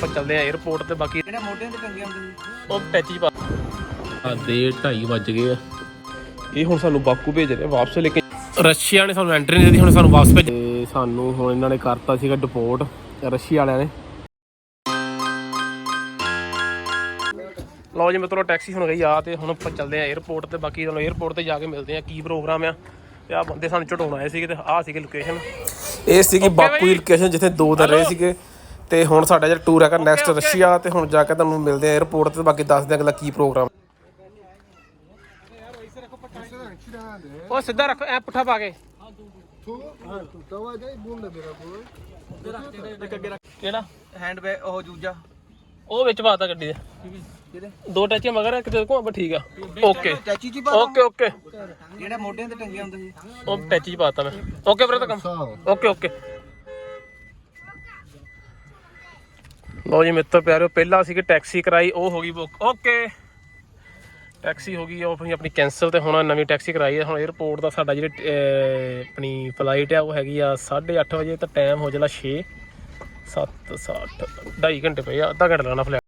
ਆਪਾਂ ਚੱਲਦੇ ਆ 에어ਪੋਰਟ ਤੇ ਬਾਕੀ ਕਿਹੜਾ ਮੋਢਿਆਂ ਤੇ ਟੰਗੀਆਂ ਹੁੰਦੀਆਂ ਉਹ ਟੈਚੀ ਪਾ ਆ ਦੇ 2:30 ਵੱਜ ਗਏ ਆ। ਇਹ ਹੁਣ ਸਾਨੂੰ ਬਾਕੂ ਭੇਜ ਰਹੇ ਵਾਪਸ ਲੈ ਕੇ ਰਸ਼ੀਆ ਨੇ ਸਾਨੂੰ ਐਂਟਰੀ ਨਹੀਂ ਦਿੱਤੀ ਹੁਣ ਸਾਨੂੰ ਵਾਪਸ ਭੇਜ ਸਾਨੂੰ ਹੁਣ ਇਹਨਾਂ ਨੇ ਕਰਤਾ ਸੀਗਾ ਡਿਪੋਰਟ ਰਸ਼ੀਆ ਵਾਲਿਆਂ ਨੇ। ਲਓ ਜੀ ਮਿੱਤਰੋ ਟੈਕਸੀ ਹੁਣ ਗਈ ਆ ਤੇ ਹੁਣ ਆਪਾਂ ਚੱਲਦੇ ਆ 에어ਪੋਰਟ ਤੇ ਬਾਕੀ ਤੁਹਾਨੂੰ 에어ਪੋਰਟ ਤੇ ਜਾ ਕੇ ਮਿਲਦੇ ਆ ਕੀ ਪ੍ਰੋਗਰਾਮ ਆ। ਤੇ ਆ ਬੰਦੇ ਸਾਨੂੰ ਚੜਾਉਣ ਆਏ ਸੀਗੇ ਤੇ ਆ ਸੀਗੇ ਲੋਕੇਸ਼ਨ ਇਹ ਸੀਗੀ ਬਾਕੂ ਲੋਕੇਸ਼ਨ ਜਿੱਥੇ ਦੋ ਦਰ ਰਹੇ ਸੀਗੇ। ਤੇ ਹੁਣ ਸਾਡਾ ਜਿਹੜਾ ਟੂਰ ਹੈਗਾ ਨੈਕਸਟ ਰਸ਼ੀਆ ਤੇ ਹੁਣ ਜਾ ਕੇ ਤੁਹਾਨੂੰ ਮਿਲਦੇ ਆ 에어ਪੋਰਟ ਤੇ ਬਾਕੀ ਦੱਸਦੇ ਆ ਅਗਲਾ ਕੀ ਪ੍ਰੋਗਰਾਮ ਉਹ ਸਿੱਧਾ ਰੱਖ ਐ ਪੁੱਠਾ ਪਾ ਕੇ। ਕਿਹੜਾ? ਹੈਂਡ ਬੈਗ ਉਹ ਜੂਜਾ। ਉਹ ਵਿੱਚ ਪਾਤਾ ਗੱਡੀ ਦੇ। ਕਿਹਦੇ ਦੋ ਟੈਚੀਆਂ ਮਗਰ ਇੱਕ ਤੇ ਕੋਲ ਠੀਕ ਆ। ਓਕੇ ਟੈਚੀ ਜੀ ਓਕੇ ਓਕੇ ਜਿਹੜਾ ਮੋਢਿਆਂ ਤੇ ਟੰਗੇ ਹੁੰਦੇ ਸੀ। ਉਹ ਟੈਚੀ ਪਾਤਾ ਮੈਂ। ਓਕੇ ਬ੍ਰਦਰ ਕੰਮ। ਓਕੇ ਓਕੇ ਲੋ ਜੀ ਮਿੱਤਰ ਪਿਆਰਿਓ, ਪਹਿਲਾਂ ਸੀ ਕਿ ਟੈਕਸੀ ਕਰਾਈ, ਉਹ ਹੋ ਗਈ ਬੁੱਕ ਓਕੇ ਟੈਕਸੀ ਹੋ ਗਈ, ਉਹ ਆਪਣੀ ਆਪਣੀ ਕੈਨਸਲ ਤੇ ਹੁਣ ਨਵੀਂ ਟੈਕਸੀ ਕਰਾਈ ਹੈ। ਹੁਣ 에어ਪੋਰਟ ਦਾ ਸਾਡਾ ਜਿਹੜੀ ਆਪਣੀ ਫਲਾਈਟ ਆ, ਉਹ ਹੈਗੀ ਆ 8:30 ਵਜੇ, ਤਾਂ ਟਾਈਮ ਹੋ ਜਾਣਾ 6 7 7 2.5 ਘੰਟੇ ਪਏ ਆ, ਅੱਧਾ ਘੰਟਾ ਲੱਗਣਾ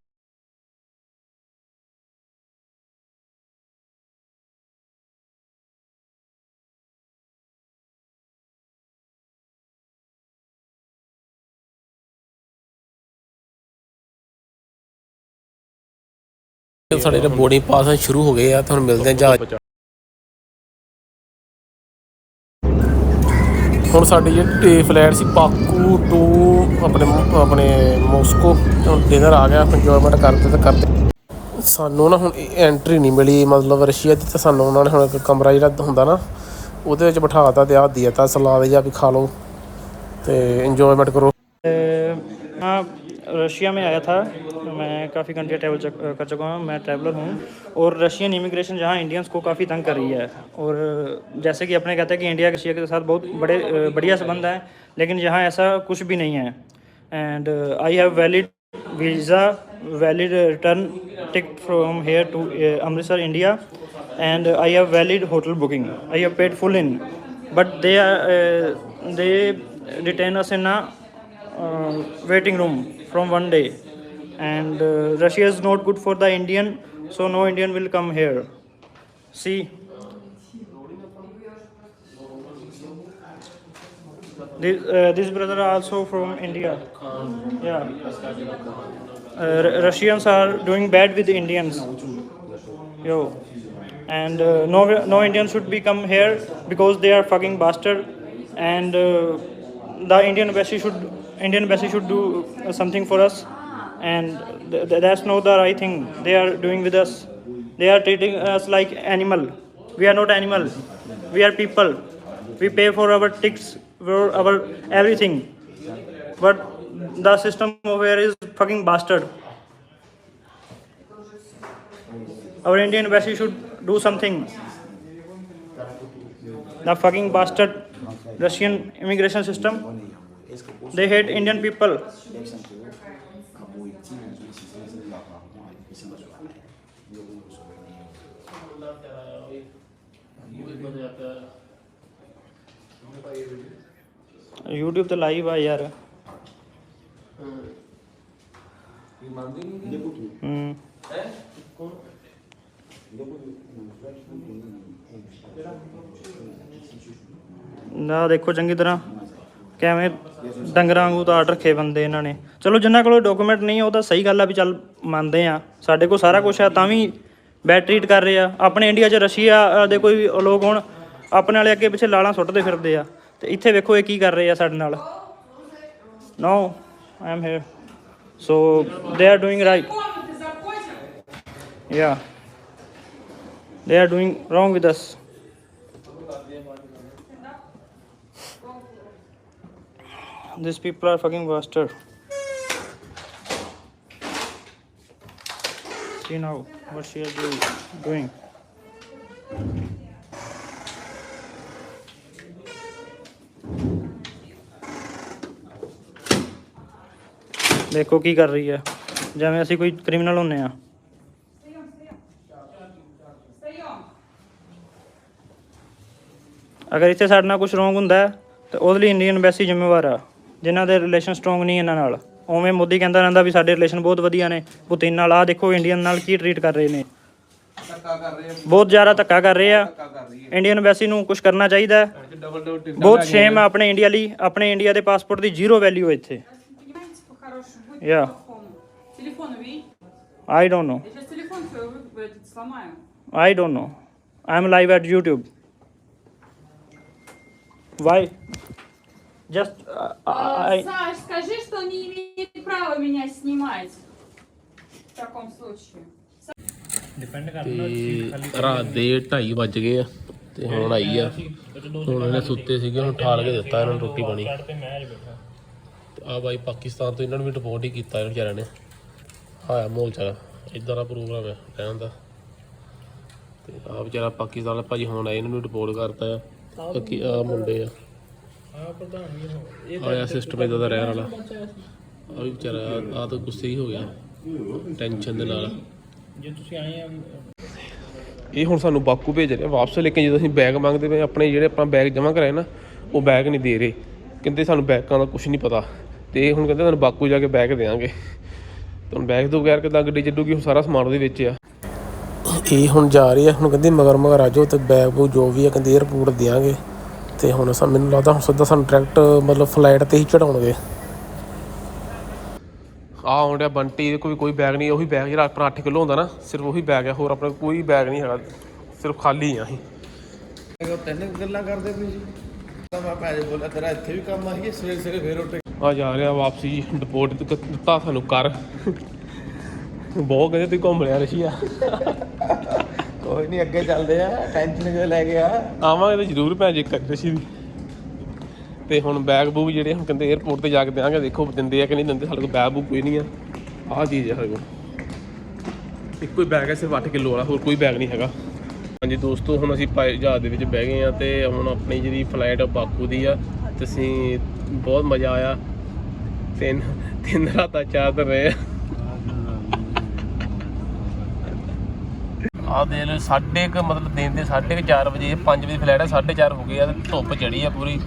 ਫਲਾਈਟ ਸਾਡੇ ਜਿਹੜੇ ਬੋਰਡਿੰਗ ਪਾਸ ਹਨ ਸ਼ੁਰੂ ਹੋ ਗਏ ਆ ਤੁਹਾਨੂੰ ਹੁਣ ਮਿਲਦੇ ਆ ਜਹਾਜ਼। ਹੁਣ ਸਾਡੀ ਜਿਹੜੀ ਫਲੈਟ ਸੀ ਪਾਕੂ ਟੂ ਆਪਣੇ ਆਪਣੇ ਮਾਸਕੋ, ਹੁਣ ਡਿਨਰ ਆ ਗਿਆ ਇੰਜੋਇਮੈਂਟ ਕਰਦੇ ਤੇ ਕਰਦੇ। ਸਾਨੂੰ ਨਾ ਹੁਣ ਐਂਟਰੀ ਨਹੀਂ ਮਿਲੀ, ਮਤਲਬ ਰਸ਼ੀਆ ਦੀ ਤਾਂ ਸਾਨੂੰ ਉਹਨਾਂ ਨੇ ਹੁਣ ਇੱਕ ਕਮਰਾ ਜਿਹੜਾ ਹੁੰਦਾ ਨਾ, ਉਹਦੇ ਵਿੱਚ ਬਿਠਾਤਾ ਤੇ ਆਹ ਦਿਆ ਸਲਾਦ ਜਾਂ ਵੀ ਖਾ ਲਓ ਤੇ ਇੰਜੋਇਮੈਂਟ ਕਰੋ। हाँ रशिया में आया था। मैं काफ़ी कंट्री ट्रैवल कर चुका हूँ। मैं ट्रैवलर हूँ। और रशियन इमिग्रेशन जहाँ इंडियंस को काफ़ी तंग कर रही है। और जैसे कि अपने कहते हैं कि इंडिया रशिया के साथ बहुत बड़े बढ़िया संबंध है लेकिन यहाँ ऐसा कुछ भी नहीं है। And I have valid visa valid return ticket from here to Amritsar India and I have valid hotel booking I in, but they are uh, they detain us in a uh, waiting room from one day, and uh, Russia is not good for the Indian, so no Indian will come here. See. This, uh, this brother also from India. Yeah. Uh, Russians are doing bad with Indians. Yo. And uh, no, no Indian should be come here because they are fucking bastard. And uh, the Indian embassy should Indian embassy should do uh, something for us. And th- th- that's not the right thing they are doing with us. They are treating us like animal. We are not animal. We are people. We pay for our tickets, for our everything. But the system over here is fucking bastard. Our Indian embassy should do something. The fucking bastard Russian immigration system. They hate Indian people. YouTube ਤੇ live ਆ ਯਾਰ ਹੂੰ ਨਾ ਦੇਖੋ ਚੰਗੀ ਤਰ੍ਹਾਂ ਕਿਵੇਂ ਡੰਗਰਾਂ ਵਾਂਗੂ ਤਾਂ ਰੱਖੇ ਬੰਦੇ ਇਹਨਾਂ ਨੇ। ਚਲੋ ਜਿਨ੍ਹਾਂ ਕੋਲ ਡਾਕੂਮੈਂਟ ਨਹੀਂ, ਉਹ ਤਾਂ ਸਹੀ ਗੱਲ ਆ ਵੀ ਚੱਲ ਮੰਨਦੇ ਆ। ਸਾਡੇ ਕੋਲ ਸਾਰਾ ਕੁਝ ਆ, ਤਾਂ ਵੀ ਬੈਡ ਟਰੀਟ ਕਰ ਰਹੇ ਆ। ਆਪਣੇ ਇੰਡੀਆ 'ਚ ਰਸ਼ੀਆ ਦੇ ਕੋਈ ਲੋਕ ਹੋਣ, ਆਪਣੇ ਵਾਲੇ ਅੱਗੇ ਪਿੱਛੇ ਲਾਲਾਂ ਸੁੱਟਦੇ ਫਿਰਦੇ ਆ। ਤੇ ਇੱਥੇ ਵੇਖੋ ਇਹ ਕੀ ਕਰ ਰਹੇ ਆ ਸਾਡੇ ਨਾਲ। ਨੋ ਆਈ am here so they are doing right Yeah. They are doing wrong with us. These people are fucking bastard. See now what she is doing. ਦੇਖੋ ਕੀ ਕਰ ਰਹੀ ਹੈ ਜਿਵੇਂ ਅਸੀਂ ਕੋਈ ਕ੍ਰਿਮੀਨਲ ਹੁੰਨੇ ਆ ਅਗਰ ਇੱਥੇ ਸਾਡੇ ਨਾਲ ਕੁਝ ਰੋਂਗ ਹੁੰਦਾ ਤਾਂ ਉਹਦੇ ਲਈ ਇੰਡੀਅਨ ਐਮਬੈਸੀ ਜ਼ਿੰਮੇਵਾਰ ਆ ਜਿਨ੍ਹਾਂ ਦੇ ਰਿਲੇਸ਼ਨ ਸਟਰੋਂਗ ਨਹੀਂ ਇਹਨਾਂ ਨਾਲ। ਉਵੇਂ ਮੋਦੀ ਕਹਿੰਦਾ ਰਹਿੰਦਾ ਵੀ ਸਾਡੇ ਰਿਲੇਸ਼ਨ ਬਹੁਤ ਵਧੀਆ ਨੇ। ਪੁਤਿਨ ਨਾਲ ਆ ਦੇਖੋ ਇੰਡੀਅਨ ਨਾਲ ਕੀ ਟਰੀਟ ਕਰ ਰਹੇ ਨੇ। ਬਹੁਤ ਜ਼ਿਆਦਾ ਧੱਕਾ ਕਰ ਰਹੇ ਆ। ਇੰਡੀਅਨ ਐਮਬੈਸੀ ਨੂੰ ਕੁਝ ਕਰਨਾ ਚਾਹੀਦਾ ਬਹੁਤ ਸ਼ੇਮ ਆ ਆਪਣੇ ਇੰਡੀਆ ਲਈ। ਆਪਣੇ ਇੰਡੀਆ ਦੇ ਪਾਸਪੋਰਟ ਦੀ ਜ਼ੀਰੋ ਵੈਲਿਊ ਹੈ ਇੱਥੇ। Yeah I don't know I don't know I am live at YouTube Why? Just uh, I, Саш, скажи, что он не имеет права меня снимать. В таком случае. ਤੇ ਰਾਤ ਦੇ 2:30 ਵੱਜ ਗਏ ਆ ਤੇ ਹੁਣ ਆਈ ਆ ਹੁਣ ਇਹਨੇ ਸੁੱਤੇ ਸੀਗੇ ਹੁਣ ਠਾਲ ਕੇ ਦਿੱਤਾ ਇਹਨਾਂ ਨੂੰ ਰੋਟੀ ਪਾਣੀ ਆ ਬਾਈ ਪਾਕਿਸਤਾਨ ਤੋਂ ਇਹਨਾਂ ਨੂੰ ਵੀ ਰਿਪੋਰਟ ਹੀ ਕੀਤਾ ਇਹਨਾਂ ਵਿਚਾਰਿਆਂ ਨੇ ਆਇਆ ਮੋਲ ਚਾਲਾ ਇਦਾਂ ਦਾ ਪ੍ਰੋਗਰਾਮ ਹੈ ਰਹਿਣ ਦਾ ਤੇ ਆ ਵਿਚਾਰਾ ਪਾਕਿਸਤਾਨ ਵਾਲਾ ਭਾਜੀ ਹੁਣ ਆਏ ਇਹਨਾਂ ਨੂੰ ਰਿਪੋਰਟ ਕਰਤਾ ਆ ਬਾਕੀ ਆ ਮੁੰਡੇ ਆ ਆਇਆ ਸਿਸਟਮ ਇਦਾਂ ਦਾ ਰਹਿਣ ਵਾਲਾ। ਆ ਵੀ ਵਿਚਾਰਾ ਆ ਤਾਂ ਗੁੱਸੇ ਹੀ ਹੋ ਗਿਆ। ਟੈਨਸ਼ਨ ਦੇ ਨਾਲ। ਇਹ ਹੁਣ ਸਾਨੂੰ ਬਾਕੂ ਭੇਜ ਰਿਹਾ। ਵਾਪਸ ਲੇਕਿਨ ਜਦੋਂ ਅਸੀਂ ਬੈਗ ਮੰਗਦੇ ਪਏ ਆਪਣੇ ਜਿਹੜੇ ਆਪਾਂ ਬੈਗ ਜਮ੍ਹਾਂ ਕਰਾਏ ਨਾ ਉਹ ਬੈਗ ਨਹੀਂ ਦੇ ਰਹੇ। ਕਹਿੰਦੇ ਸਾਨੂੰ ਬੈਗਾਂ ਦਾ ਕੁਝ ਨਹੀਂ ਪਤਾ। ਤੇ ਇਹ ਹੁਣ ਕਹਿੰਦੇ ਤੁਹਾਨੂੰ ਬਾਕੂ ਜਾ ਕੇ ਬੈਗ ਦੇਵਾਂਗੇ। ਤੁਹਾਨੂੰ ਬੈਗ ਤੋਂ ਬਗੈਰ ਕਿਦਾਂ ਗੱਡੀ ਚੱਲੂਗੀ ਹੁਣ ਸਾਰਾ ਸਮਾਨ ਉਹਦੇ ਵਿੱਚ ਆ। ਇਹ ਹੁਣ ਜਾ ਰਹੀ ਆ। ਹੁਣ ਕਹਿੰਦੇ ਮਗਰ ਮਗਰ ਆ ਜਾਓ ਤੇ ਬੈਗ ਬੂ ਜੋ ਵੀ ਆ ਕਹਿੰਦੇ 에어ਪੋਰਟ ਦੇਵਾਂਗੇ। ਤੇ ਹੁਣ ਸਾ ਮੈਨੂੰ ਲੱਗਦਾ ਹੁਣ ਸਿੱਧਾ ਸਾਨੂੰ ਡਾਇਰੈਕਟ ਮਤਲਬ ਫਲਾਈਟ ਤੇ ਹੀ ਚੜਾਉਣਗੇ। ਆ ਆਉਂਦਿਆ ਬੰਟੀ ਇਹਦੇ ਕੋਈ ਕੋਈ ਬੈਗ ਨਹੀਂ ਉਹੀ ਬੈਗ ਜਿਹੜਾ ਆਪਣਾ 8 ਕਿਲੋ ਹੁੰਦਾ ਨਾ ਸਿਰਫ ਉਹੀ ਬੈਗ ਹੈ ਹੋਰ ਆਪਣਾ ਕੋਈ ਬੈਗ ਨਹੀਂ ਹੈਗਾ ਸਿਰਫ ਖਾਲੀ ਆ ਅਸੀਂ। ਉਹ ਤਿੰਨ ਗੱਲਾਂ ਕਰਦੇ ਪਏ ਸੀ। ਤਾਂ ਮੈਂ ਭਾਜੀ ਬੋਲਿਆ ਤੇਰਾ ਇੱਥੇ ਵੀ ਕੰਮ ਆਈ ਸਵੇਰੇ ਸਵੇਰੇ ਫੇਰ ਉੱਠ ਆ ਜਾ ਰਿਹਾ ਵਾਪਸੀ ਡਿਪੋਰਟ ਦਿੱਤਾ ਸਾਨੂੰ ਕਰ ਬਹੁਤ ਕਹਿੰਦੇ ਤੁਸੀਂ ਘੁੰਮ ਲਿਆ ਰਸ਼ੀਆ। ਕੋਈ ਨਹੀਂ ਅੱਗੇ ਚੱਲਦੇ ਆ ਟੈਨਸ਼ਨ ਕਿਉਂ ਲੈ ਗਿਆ ਆਵਾਂਗੇ ਤੇ ਜ਼ਰੂਰ ਭੈਣ ਜੀ ਕਰ ਰਸ਼ੀ ਦੀ ਤੇ ਹੁਣ ਬੈਗ ਬੂਗ ਜਿਹੜੇ ਹੁਣ ਕਹਿੰਦੇ 에어ਪੋਰਟ ਤੇ ਜਾ ਕੇ ਦੇਾਂਗੇ ਦੇਖੋ ਦਿੰਦੇ ਆ ਕਿ ਨਹੀਂ ਦਿੰਦੇ, ਸਾਡੇ ਕੋਲ ਬੈਗ ਬੂਗ ਕੋਈ ਨਹੀਂ ਆ। ਆਹ ਚੀਜ਼ ਹੈ ਸਾਡੇ ਕੋਲ। ਇੱਕੋ ਹੀ ਬੈਗ ਹੈ ਸਿਰਫ 8 ਕਿਲੋ ਵਾਲਾ, ਹੋਰ ਕੋਈ ਬੈਗ ਨਹੀਂ ਹੈਗਾ। ਹਾਂਜੀ ਦੋਸਤੋ, ਹੁਣ ਅਸੀਂ ਪਾਈ ਜਹਾਜ਼ ਦੇ ਵਿੱਚ ਬਹਿ ਗਏ ਆ ਤੇ ਹੁਣ ਆਪਣੀ ਜਿਹੜੀ ਫਲਾਈਟ ਬਾਕੂ ਦੀ ਆ। ਤੇ ਅਸੀਂ ਬਹੁਤ ਮਜ਼ਾ ਆਇਆ। ਤਿੰਨ ਤਿੰਨ ਰਾਤਾਂ ਚਾਰ ਦਿਨ ਰਹੇ ਆ ਦੇ ਲੋ ਸਾਢੇ ਕ, ਮਤਲਬ ਦਿਨ ਦੇ ਸਾਢੇ ਕੁ ਚਾਰ ਵਜੇ 5 ਵਜੇ ਫਲਾਈਟ ਹੈ ਸਾਢੇ ਚਾਰ ਹੋ ਗਏ ਆ, ਤੇ ਧੁੱਪ ਚੜੀ ਆ ਪੂਰੀ।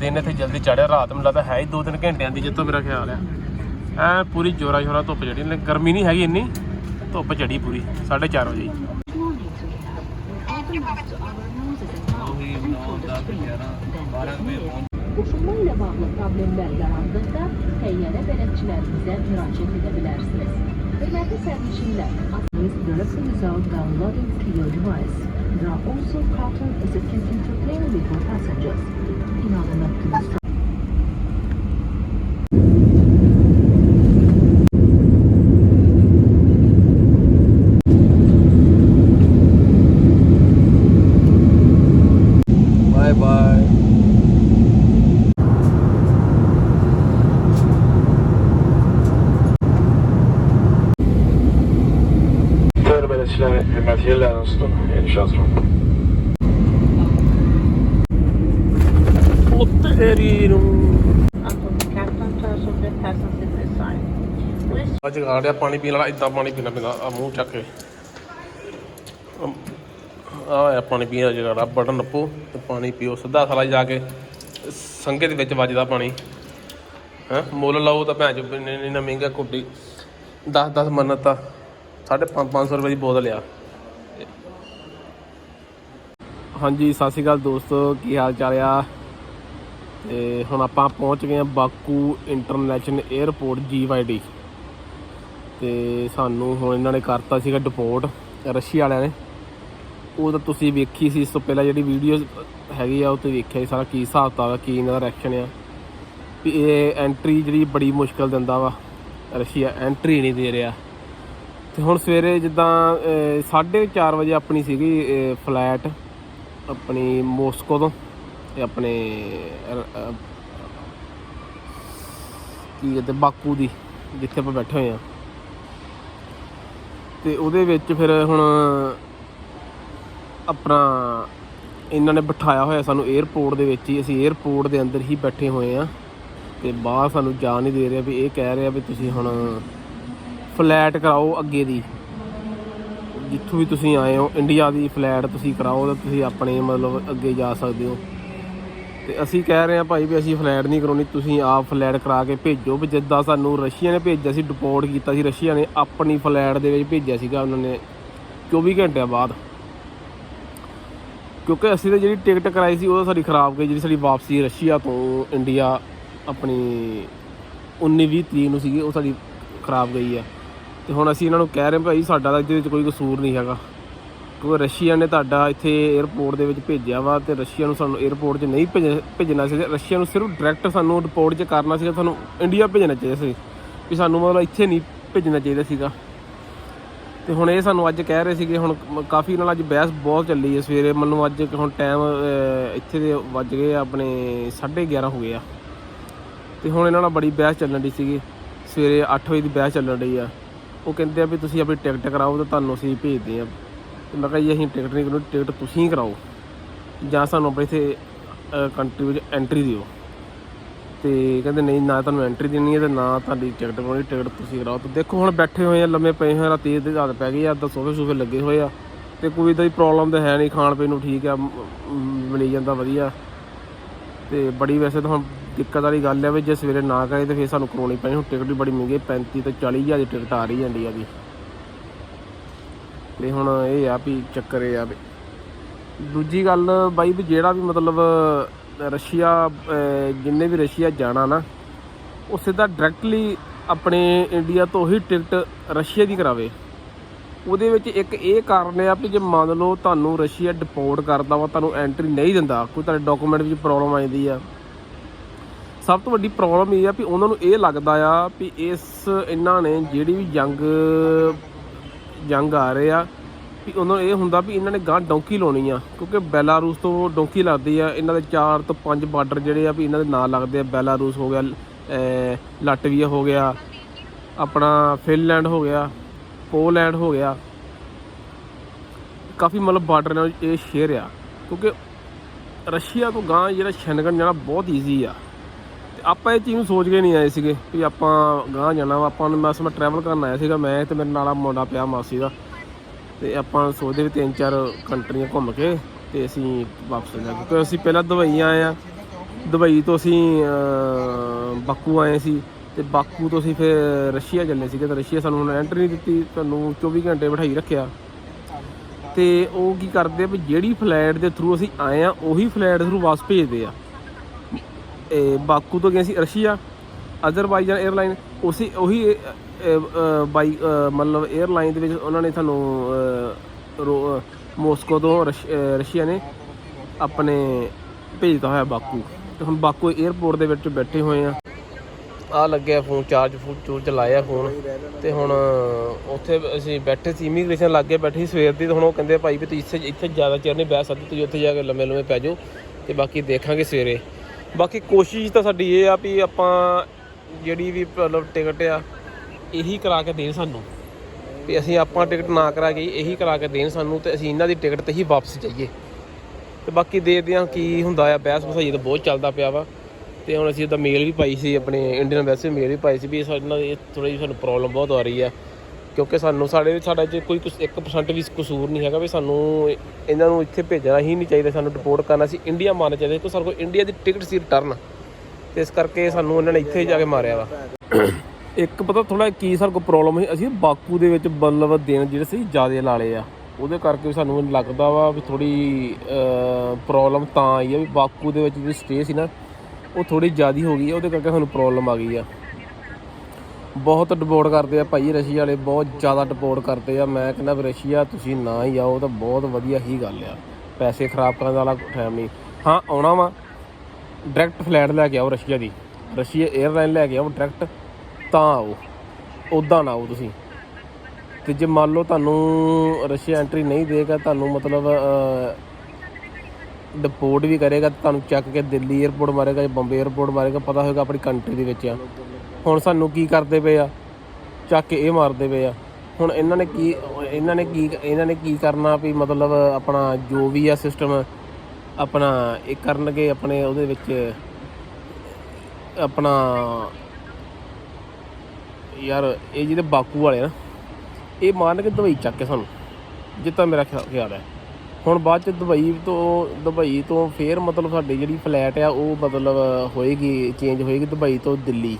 ਦਿਨ ਇੱਥੇ ਜਲਦੀ ਚੜਿਆ ਰਾਤ ਨੂੰ ਲੱਗਦਾ ਹੈ ਹੀ 2-3 ਘੰਟਿਆਂ ਦੀ ਜਿੱਤੋਂ ਮੇਰਾ ਖਿਆਲ ਆ। ਐ ਪੂਰੀ ਜੋਰਾ ਜੋਰਾ ਧੁੱਪ ਚੜੀ ਲੇਕਿਨ ਗਰਮੀ ਨਹੀਂ ਹੈਗੀ ਇੰਨੀ, ਧੁੱਪ ਚੜੀ ਪੂਰੀ 4:30 ਵਜੇ। Uşunmayla bağlı problemler yarandığında teyyare bələdçilərimizə müraciət edə bilərsiniz. The Mathis Ambition Lab is directly without downloading to your device. There are also cartons executing to play with passengers. In order not to destroy. Olsun. İnşaat ਉਹ ਤੇਰੀ ਨੂੰ ਅੱਜ ਗਾ ਰਿਹਾ ਪਾਣੀ ਪੀਣ ਵਾਲਾ ਇਦਾਂ ਪਾਣੀ ਪੀਣਾ ਪੈਂਦਾ ਆ ਮੂੰਹ ਚੱਕ ਕੇ ਆ ਆ ਪਾਣੀ ਪੀਣ ਦਾ ਜਿਹੜਾ ਬਟਨ ਨੱਪੋ ਤੇ ਪਾਣੀ ਪੀਓ ਸਿੱਧਾ ਸਾਲਾ ਜਾ ਕੇ ਸੰਗੇ ਦੇ ਵਿੱਚ ਵੱਜਦਾ ਪਾਣੀ ਹੈ ਮੁੱਲ ਲਾਓ ਤਾਂ ਭੈਣ ਚੋ ਇੰਨਾ ਮਹਿੰਗਾ ਕੁੱਡੀ 10 10 ਮੰਨਤ ਤਾਂ ਸਾਢੇ ਪੰਜ 500 ਰੁਪਏ ਦੀ ਬੋਤਲ ਆ। ਹਾਂਜੀ, ਸਤਿ ਸ਼੍ਰੀ ਅਕਾਲ ਦੋਸਤੋ, ਕੀ ਹਾਲ ਚਾਲ ਆ? ਤੇ ਹੁਣ ਆਪਾਂ ਪਹੁੰਚ ਗਏ ਹਾਂ ਬਾਕੂ ਇੰਟਰਨੈਸ਼ਨਲ 에ਅਰਪੋਰਟ ਜੀਵਾਈਡੀ। ਤੇ ਸਾਨੂੰ ਹੁਣ ਇਹਨਾਂ ਨੇ ਕਰਤਾ ਸੀਗਾ ਡਿਪੋਰਟ ਰਸ਼ੀਆ ਵਾਲਿਆਂ ਨੇ। ਉਹ ਤਾਂ ਤੁਸੀਂ ਵੇਖੀ ਸੀ, ਇਸ ਤੋਂ ਪਹਿਲਾਂ ਜਿਹੜੀ ਵੀਡੀਓ ਹੈਗੀ ਆ, ਉਹ ਤੇ ਵੇਖਿਆ ਸੀ ਸਾਰਾ ਕੀ ਹਿਸਾਬ ਕਿਤਾਬ ਕੀ ਇਹਨਾਂ ਦਾ ਰਿਐਕਸ਼ਨ ਆ। ਵੀ ਇਹ ਐਂਟਰੀ ਜਿਹੜੀ ਬੜੀ ਮੁਸ਼ਕਲ ਦਿੰਦਾ ਵਾ, ਰਸ਼ੀਆ ਐਂਟਰੀ ਨਹੀਂ ਦੇ ਰਿਹਾ। ਤੇ ਹੁਣ ਸਵੇਰੇ ਜਿੱਦਾਂ 4:30 ਵਜੇ ਆਪਣੀ ਸੀਗੀ ਫਲੈਟ ਆਪਣੀ ਮੋਸਕੋ ਤੋਂ, ਤੇ ਆਪਣੇ ਕੀ ਕਹਿੰਦੇ, ਬਾਕੂ ਦੀ, ਜਿੱਥੇ ਆਪਾਂ ਬੈਠੇ ਹੋਏ ਆ ਤੇ ਉਹਦੇ ਵਿੱਚ ਫਿਰ ਹੁਣ ਆਪਣਾ ਇਹਨਾਂ ਨੇ ਬਿਠਾਇਆ ਹੋਇਆ ਸਾਨੂੰ 에ਅਰਪੋਰਟ ਦੇ ਵਿੱਚ ਹੀ, ਅਸੀਂ 에ਅਰਪੋਰਟ ਦੇ ਅੰਦਰ ਹੀ ਬੈਠੇ ਹੋਏ ਆ ਤੇ ਬਾਹਰ ਸਾਨੂੰ ਜਾ ਨਹੀਂ ਦੇ ਰਿਹਾ ਵੀ ਇਹ ਕਹਿ ਰਿਹਾ ਵੀ ਤੁਸੀਂ ਹੁਣ ਫਲੈਟ ਕਰਾਓ ਅੱਗੇ ਦੀ। ਜਿੱਥੋਂ ਵੀ ਤੁਸੀਂ ਆਏ ਹੋ ਇੰਡੀਆ ਦੀ ਫਲੈਟ ਤੁਸੀਂ ਕਰਾਓ ਤਾਂ ਤੁਸੀਂ ਆਪਣੇ ਮਤਲਬ ਅੱਗੇ ਜਾ ਸਕਦੇ ਹੋ। ਤੇ ਅਸੀਂ ਕਹਿ ਰਹੇ ਹਾਂ ਭਾਈ ਵੀ ਅਸੀਂ ਫਲੈਟ ਨਹੀਂ ਕਰਾਉਣੀ, ਤੁਸੀਂ ਆਪ ਫਲੈਟ ਕਰਾ ਕੇ ਭੇਜੋ ਵੀ ਜਿੱਦਾਂ ਸਾਨੂੰ ਰਸ਼ੀਆ ਨੇ ਭੇਜਿਆ ਸੀ ਡਿਪੋਰਟ ਕੀਤਾ ਸੀ ਰਸ਼ੀਆ ਨੇ, ਆਪਣੀ ਫਲੈਟ ਦੇ ਵਿੱਚ ਭੇਜਿਆ ਸੀਗਾ ਉਹਨਾਂ ਨੇ 24 ਘੰਟਿਆਂ ਬਾਅਦ। ਕਿਉਂਕਿ ਅਸੀਂ ਤਾਂ ਜਿਹੜੀ ਟਿਕਟ ਕਰਾਈ ਸੀ, ਉਹ ਤਾਂ ਸਾਡੀ ਖਰਾਬ ਗਈ, ਜਿਹੜੀ ਸਾਡੀ ਵਾਪਸੀ ਰਸ਼ੀਆ ਤੋਂ ਇੰਡੀਆ ਆਪਣੀ 19 20 ਤਰੀਕ ਨੂੰ ਸੀਗੀ, ਉਹ ਸਾਡੀ ਖਰਾਬ ਗਈ ਆ ਤੇ ਹੁਣ ਅਸੀਂ ਇਹਨਾਂ ਨੂੰ ਕਹਿ ਰਹੇ ਹਾਂ, ਭਾਈ ਸਾਡਾ ਤਾਂ ਇਹਦੇ ਵਿੱਚ ਕੋਈ ਕਸੂਰ ਨਹੀਂ ਹੈਗਾ। ਕਿਉਂਕਿ ਰਸ਼ੀਆ ਨੇ ਤੁਹਾਡਾ ਇੱਥੇ 에ਅਰਪੋਰਟ ਦੇ ਵਿੱਚ ਭੇਜਿਆ ਵਾ ਤੇ ਰਸ਼ੀਆ ਨੂੰ ਸਾਨੂੰ 에ਅਰਪੋਰਟ 'ਚ ਨਹੀਂ ਭੇਜ- ਭੇਜਣਾ ਸੀ ਰਸ਼ੀਆ ਨੂੰ ਸਿਰਫ ਡਾਇਰੈਕਟ ਸਾਨੂੰ ਰਿਪੋਰਟ 'ਚ ਕਰਨਾ ਸੀਗਾ ਸਾਨੂੰ ਇੰਡੀਆ ਭੇਜਣਾ ਚਾਹੀਦਾ ਸੀ। ਵੀ ਸਾਨੂੰ ਮਤਲਬ ਇੱਥੇ ਨਹੀਂ ਭੇਜਣਾ ਚਾਹੀਦਾ ਸੀਗਾ। ਤੇ ਹੁਣ ਇਹ ਸਾਨੂੰ ਅੱਜ ਕਹਿ ਰਹੇ ਸੀਗੇ ਹੁਣ ਕਾਫੀ ਨਾਲ ਅੱਜ ਬਹਿਸ ਬਹੁਤ ਚੱਲੀ ਹੈ। ਸਵੇਰੇ ਮੈਨੂੰ ਅੱਜ ਹੁਣ ਟਾਈਮ ਇੱਥੇ ਦੇ ਵੱਜ ਗਏ ਆ, ਆਪਣੇ 11:30 ਹੋ ਗਏ ਆ। ਤੇ ਹੁਣ ਇਹਨਾਂ ਨਾਲ ਬੜੀ ਬਹਿਸ ਚੱਲਣ ਦੀ ਸੀਗੀ। ਸਵੇਰੇ 8 ਵਜੇ ਦੀ ਬਹਿਸ ਚੱਲਣ ਰਹੀ ਆ। ਉਹ ਕਹਿੰਦੇ ਆ ਵੀ ਤੁਸੀਂ ਆਪਣੀ ਟਿਕਟ ਕਰਾਓ ਤੇ ਤੁਹਾਨੂੰ ਅਸੀਂ ਭੇਜਦੇ ਆ। ਤੇ ਮੈਂ ਕਿਹਾ ਜੀ, ਅਸੀਂ ਟਿਕਟ ਨਹੀਂ ਕਰਾਉਣੀ, ਟਿਕਟ ਤੁਸੀਂ ਕਰਾਓ। ਜਾਂ ਸਾਨੂੰ ਆਪਣੇ ਇੱਥੇ ਕੰਟਰੀ ਵਿੱਚ ਐਂਟਰੀ ਦਿਓ। ਤੇ ਕਹਿੰਦੇ ਨਹੀਂ, ਨਾ ਤੁਹਾਨੂੰ ਐਂਟਰੀ ਦੇਣੀ ਹੈ ਤੇ ਨਾ ਤੁਹਾਡੀ ਟਿਕਟ ਕਰਾਉਣੀ, ਟਿਕਟ ਤੁਸੀਂ ਕਰਾਓ। ਤੇ ਦੇਖੋ ਹੁਣ ਬੈਠੇ ਹੋਏ ਆ, ਲੰਮੇ ਪਏ ਹੋਏ ਆ ਤੇਜ਼ ਦੇ ਰਾਤ ਪੈ ਗਈ ਆ ਤਾਂ ਸੋਫੇ ਸੋਫੇ ਲੱਗੇ ਹੋਏ ਆ। ਤੇ ਕੋਈ ਤਾਂ ਪ੍ਰੋਬਲਮ ਤਾਂ ਹੈ ਨਹੀਂ ਖਾਣ ਪੀਣ ਨੂੰ ਠੀਕ ਆ ਮਿਲੀ ਜਾਂਦਾ ਵਧੀਆ। ਤੇ ਬੜੀ ਵੈਸੇ ਤਾਂ ਹੁਣ ਦਿੱਕਤ ਵਾਲੀ ਗੱਲ ਹੈ ਵੀ ਜੇ ਸਵੇਰੇ ਨਾ ਕਰੇ ਤੇ ਫਿਰ ਸਾਨੂੰ ਕਰਾਉਣੀ ਪੈਣੀ। ਹੁਣ ਟਿਕਟ ਵੀ ਬੜੀ ਮਹਿੰਗੀ 35 ਤੋਂ 40 ਹਜ਼ਾਰ ਦੀ ਟਿਕਟ ਆ ਰਹੀ ਹੈ ਇੰਡੀਆ ਦੀ। ਤੇ ਹੁਣ ਇਹ ਆ ਵੀ ਚੱਕਰ ਇਹ ਆ ਵੀ। ਦੂਜੀ ਗੱਲ ਬਾਈ ਵੀ ਜਿਹੜਾ ਵੀ ਮਤਲਬ ਰਸ਼ੀਆ ਜਿੰਨੇ ਵੀ ਰਸ਼ੀਆ ਜਾਣਾ ਨਾ ਉਹ ਸਿੱਧਾ ਡਾਇਰੈਕਟਲੀ ਆਪਣੇ ਇੰਡੀਆ ਤੋਂ ਹੀ ਟਿਕਟ ਰਸ਼ੀਆ ਦੀ ਕਰਾਵੇ। ਉਹਦੇ ਵਿੱਚ ਇੱਕ ਇਹ ਕਾਰਨ ਆ ਵੀ ਜੇ ਮੰਨ ਲਓ ਤੁਹਾਨੂੰ ਰਸ਼ੀਆ ਡਿਪੋਰਟ ਕਰਦਾ ਵਾ, ਤੁਹਾਨੂੰ ਐਂਟਰੀ ਨਹੀਂ ਦਿੰਦਾ, ਕੋਈ ਤੁਹਾਡੇ ਡਾਕੂਮੈਂਟ ਵਿੱਚ ਪ੍ਰੋਬਲਮ ਆ ਜਾਂਦੀ ਆ। ਸਭ ਤੋਂ ਵੱਡੀ ਪ੍ਰੋਬਲਮ ਇਹ ਆ ਵੀ ਉਹਨਾਂ ਨੂੰ ਇਹ ਲੱਗਦਾ ਆ ਵੀ ਇਸ ਇਹਨਾਂ ਨੇ ਜਿਹੜੀ ਵੀ ਜੰਗ ਜੰਗ ਆ ਰਹੇ ਆ, ਵੀ ਉਹਨਾਂ ਨੂੰ ਇਹ ਹੁੰਦਾ ਵੀ ਇਹਨਾਂ ਨੇ ਗਾਂ ਡੌਂਕੀ ਲਾਉਣੀ ਆ। ਕਿਉਂਕਿ ਬੈਲਾਰੂਸ ਤੋਂ ਡੌਂਕੀ ਲੱਗਦੀ ਆ, ਇਹਨਾਂ ਦੇ 4 ਤੋਂ 5 ਬਾਰਡਰ ਜਿਹੜੇ ਆ ਵੀ ਇਹਨਾਂ ਦੇ ਨਾਂ ਲੱਗਦੇ ਆ। ਬੈਲਾਰੂਸ ਹੋ ਗਿਆ ਲਾਟਵੀਆ ਹੋ ਗਿਆ, ਆਪਣਾ ਫਿਨਲੈਂਡ ਹੋ ਗਿਆ, ਪੋਲੈਂਡ ਹੋ ਗਿਆ। ਕਾਫੀ ਮਤਲਬ ਬਾਰਡਰ ਨਾਲ ਇਹ ਸ਼ੇਅਰ ਆ। ਕਿਉਂਕਿ ਰਸ਼ੀਆ ਤੋਂ ਗਾਂ ਜਿਹੜਾ ਸ਼ੈਨਗਨ ਜਾਣਾ ਬਹੁਤ ਈਜ਼ੀ ਆ। ਆਪਾਂ ਇਹ ਚੀਜ਼ ਨੂੰ ਸੋਚ ਕੇ ਨਹੀਂ ਆਏ ਸੀਗੇ ਵੀ ਆਪਾਂ ਗਾਂ ਜਾਣਾ ਵਾ। ਆਪਾਂ ਨੂੰ ਮੈਂ ਮੈਂ ਟਰੈਵਲ ਕਰਨ ਆਇਆ ਸੀਗਾ। ਮੈਂ ਤੇ ਮੇਰੇ ਨਾਲ ਆ ਮੁੰਡਾ ਪਿਆ ਮਾਸੀ ਦਾ। ਤੇ ਆਪਾਂ ਸੋਚਦੇ ਵੀ ਤਿੰਨ ਚਾਰ ਕੰਟਰੀਆਂ ਘੁੰਮ ਕੇ ਤੇ ਅਸੀਂ ਵਾਪਸ ਜਾ ਕਿਉਂਕਿ ਅਸੀਂ ਪਹਿਲਾਂ ਦੁਬਈ ਆਏ ਆ। ਦੁਬਈ ਤੋਂ ਅਸੀਂ ਬਾਕੂ ਆਏ ਸੀ। ਤੇ ਬਾਕੂ ਤੋਂ ਅਸੀਂ ਫਿਰ ਰਸ਼ੀਆ ਚੱਲੇ ਸੀਗੇ। ਤਾਂ ਰਸ਼ੀਆ ਸਾਨੂੰ ਹੁਣ ਐਂਟਰੀ ਨਹੀਂ ਦਿੱਤੀ। ਤੁਹਾਨੂੰ 24 ਘੰਟੇ ਬਿਠਾਈ ਰੱਖਿਆ। ਤੇ ਉਹ ਕੀ ਕਰਦੇ ਆ ਵੀ ਜਿਹੜੀ ਫਲੈਟ ਦੇ ਥਰੂ ਅਸੀਂ ਆਏ ਆ, ਉਹੀ ਫਲੈਟ ਥਰੂ ਵਾਪਸ ਭੇਜਦੇ ਆ। ਇਹ ਬਾਕੂ ਤੋਂ ਗਏ ਸੀ ਰਸ਼ੀਆ, ਅਜ਼ਰਬਾਈਜਾਨ 에ਅਰਲਾਈਨ ਉਸੇ, ਉਹੀ ਬਾਈ ਮਤਲਬ 에ਅਰਲਾਈਨ ਦੇ ਵਿੱਚ ਉਹਨਾਂ ਨੇ ਤੁਹਾਨੂੰ ਮੋਸਕੋ ਤੋਂ ਰਸ਼ੀਆ ਨੇ ਆਪਣੇ ਭੇਜਤਾ ਹੋਇਆ ਬਾਕੂ। ਤੇ ਹੁਣ ਬਾਕੂ 에ਅਰਪੋਰਟ ਦੇ ਵਿੱਚ ਬੈਠੇ ਹੋਏ ਆ। ਆ ਲੱਗਿਆ ਫੋਨ ਚਾਰਜ ਫੂਨ ਚੂਰਜ ਲਾਇਆ ਫੋਨ। ਤੇ ਹੁਣ ਉੱਥੇ ਅਸੀਂ ਬੈਠੇ ਸੀ ਇਮੀਗ੍ਰੇਸ਼ਨ ਲੱਗੇ ਬੈਠੇ ਸਵੇਰ ਦੀ, ਤੇ ਹੁਣ ਉਹ ਕਹਿੰਦੇ ਭਾਈ ਵੀ ਤੁਸੀਂ ਇੱਥੇ ਇੱਥੇ ਜ਼ਿਆਦਾ ਚਿਰ ਨਹੀਂ ਬਹਿ ਸਕਦੇ, ਤੁਸੀਂ ਉੱਥੇ ਜਾ ਕੇ ਲੰਮੇ ਲੰਮੇ ਪੈ ਜਾਓ, ਤੇ ਬਾਕੀ ਦੇਖਾਂਗੇ ਸਵੇਰੇ। ਬਾਕੀ ਕੋਸ਼ਿਸ਼ ਤਾਂ ਸਾਡੀ ਇਹ ਆ ਵੀ ਆਪਾਂ ਜਿਹੜੀ ਵੀ ਮਤਲਬ ਟਿਕਟ ਆ, ਇਹੀ ਕਰਾ ਕੇ ਦੇਣ ਸਾਨੂੰ। ਵੀ ਅਸੀਂ ਆਪਾਂ ਟਿਕਟ ਨਾ ਕਰਾ ਕੇ ਇਹੀ ਕਰਾ ਕੇ ਦੇਣ ਸਾਨੂੰ ਤੇ ਅਸੀਂ ਇਹਨਾਂ ਦੀ ਟਿਕਟ ਤੇ ਹੀ ਵਾਪਸ ਜਾਈਏ। ਤੇ ਬਾਕੀ ਦੇਖਦੇ ਹਾਂ ਕੀ ਹੁੰਦਾ ਆ, ਬਹਿਸ ਬਸਾਈ ਤਾਂ ਬਹੁਤ ਚੱਲਦਾ ਪਿਆ ਵਾ। ਤੇ ਹੁਣ ਅਸੀਂ ਉਹਦਾ ਮੇਲ ਵੀ ਪਾਈ ਸੀ, ਆਪਣੇ ਇੰਡੀਅਨ ਵੈਸੇ ਮੇਲ ਵੀ ਪਾਈ ਸੀ ਵੀ ਸਾਡੇ ਨਾਲ ਇਹ ਥੋੜੀ ਜਿਹੀ ਸਾਨੂੰ ਪ੍ਰੋਬਲਮ ਬਹੁਤ ਆ ਰਹੀ ਆ। ਕਿਉਂਕਿ ਸਾਨੂੰ ਸਾਡੇ ਸਾਡਾ ਜੇ ਕੋਈ ਕੁਛ 1% ਵੀ ਕਸੂਰ ਨਹੀਂ ਹੈਗਾ ਵੀ ਸਾਨੂੰ ਇਹਨਾਂ ਨੂੰ ਇੱਥੇ ਭੇਜਣਾ ਹੀ ਨਹੀਂ ਚਾਹੀਦਾ, ਸਾਨੂੰ ਡਿਪੋਰਟ ਕਰਨਾ ਸੀ ਇੰਡੀਆ ਮਾਰਨਾ ਚਾਹੀਦਾ। ਕਿਉਂਕਿ ਸਾਡੇ ਕੋਲ ਇੰਡੀਆ ਦੀ ਟਿਕਟ ਸੀ ਰਿਟਰਨ ਤੇ ਇਸ ਕਰਕੇ ਸਾਨੂੰ ਇਹਨਾਂ ਨੇ ਇੱਥੇ ਹੀ ਜਾ ਕੇ ਮਾਰਿਆ ਵਾ। ਇੱਕ ਪਤਾ ਥੋੜਾ ਕੀ ਸਾਡੇ ਕੋਲ ਪ੍ਰੋਬਲਮ ਸੀ, ਅਸੀਂ ਬਾਕੂ ਦੇ ਵਿੱਚ ਬੱਲਬ ਦਿਨ ਜਿਹੜੇ ਸੀ, ਜ਼ਿਆਦਾ ਲਾ ਲਏ ਆ। ਉਹਦੇ ਕਰਕੇ ਵੀ ਸਾਨੂੰ ਲੱਗਦਾ ਵਾ ਵੀ ਥੋੜੀ ਪ੍ਰੋਬਲਮ ਤਾਂ ਆਈ ਆ ਵੀ ਬਾਕੂ ਦੇ ਵਿੱਚ ਜਿਹੜੀ ਸਟੇ ਸੀ ਨਾ, ਉਹ ਥੋੜੀ ਜ਼ਿਆਦੀ ਹੋ ਗਈ ਆ, ਉਹਦੇ ਕਰਕੇ ਸਾਨੂੰ ਪ੍ਰੋਬਲਮ ਆ ਗਈ ਆ। ਬਹੁਤ ਡਿਪੋਰਟ ਕਰਦੇ ਆ ਭਾਈ ਰਸ਼ੀਆ ਵਾਲੇ, ਬਹੁਤ ਜ਼ਿਆਦਾ ਡਿਪੋਰਟ ਕਰਦੇ ਆ। ਮੈਂ ਕਹਿੰਦਾ ਵੀ ਰਸ਼ੀਆ ਤੁਸੀਂ ਨਾ ਹੀ ਆਓ ਤਾਂ ਬਹੁਤ ਵਧੀਆ ਹੀ ਗੱਲ ਆ। ਪੈਸੇ ਖਰਾਬ ਕਰਨ ਦਾ ਵਾਲਾ ਟਾਈਮ ਨਹੀਂ। ਹਾਂ, ਆਉਣਾ ਵਾ। ਡਾਇਰੈਕਟ ਫਲੈਟ ਲੈ ਕੇ ਆਓ ਰਸ਼ੀਆ ਦੀ। ਰਸ਼ੀਆ 에ਅਰਲਾਈਨ ਲੈ ਕੇ ਆਓ ਡਾਇਰੈਕਟ ਤਾਂ ਆਓ। ਉਦਾਂ ਨਾ ਆਓ ਤੁਸੀਂ। ਤੇ ਜੇ ਮੰਨ ਲਓ ਤੁਹਾਨੂੰ ਰਸ਼ੀਆ ਐਂਟਰੀ ਨਹੀਂ ਦੇਗਾ, ਤੁਹਾਨੂੰ ਮਤਲਬ ਡਿਪੋਰਟ ਵੀ ਕਰੇਗਾ ਤੁਹਾਨੂੰ ਚੱਕ ਕੇ ਦਿੱਲੀ 에ਅਰਪੋਰਟ ਮਾਰੇਗਾ ਜਾਂ ਬੰਬੇ 에ਅਰਪੋਰਟ ਮਾਰੇਗਾ, ਪਤਾ ਹੋਏਗਾ ਆਪਣੀ ਕੰਟਰੀ ਦੇ ਵਿੱਚ ਆ। ਹੁਣ ਸਾਨੂੰ ਕੀ ਕਰਦੇ ਪਏ ਆ? ਚੱਕ ਕੇ ਇਹ ਮਾਰਦੇ ਪਏ ਆ। ਹੁਣ ਇਹਨਾਂ ਨੇ ਕੀ, ਇਹਨਾਂ ਨੇ ਕੀ, ਇਹਨਾਂ ਨੇ ਕੀ ਕਰਨਾ ਵੀ ਮਤਲਬ ਆਪਣਾ ਜੋ ਵੀ ਆ ਸਿਸਟਮ ਆਪਣਾ ਇਹ ਕਰਨਗੇ ਆਪਣੇ ਉਹਦੇ ਵਿੱਚ, ਆਪਣਾ ਯਾਰ ਇਹ ਜਿਹਦੇ ਬਾਕੂ ਵਾਲੇ ਨਾ, ਇਹ ਮਾਰਨਗੇ ਦੁਬਈ ਚੱਕ ਕੇ ਸਾਨੂੰ, ਜਿੱਦਾਂ ਮੇਰਾ ਖਿਆ- ਖਿਆਲ ਹੈ। ਹੁਣ ਬਾਅਦ ਚ ਦੁਬਈ ਤੋਂ ਦੁਬਈ ਤੋਂ ਫੇਰ ਮਤਲਬ ਸਾਡੀ ਜਿਹੜੀ ਫਲੈਟ ਆ, ਉਹ ਮਤਲਬ ਹੋਏਗੀ ਚੇਂਜ ਹੋਏਗੀ ਦੁਬਈ ਤੋਂ ਦਿੱਲੀ।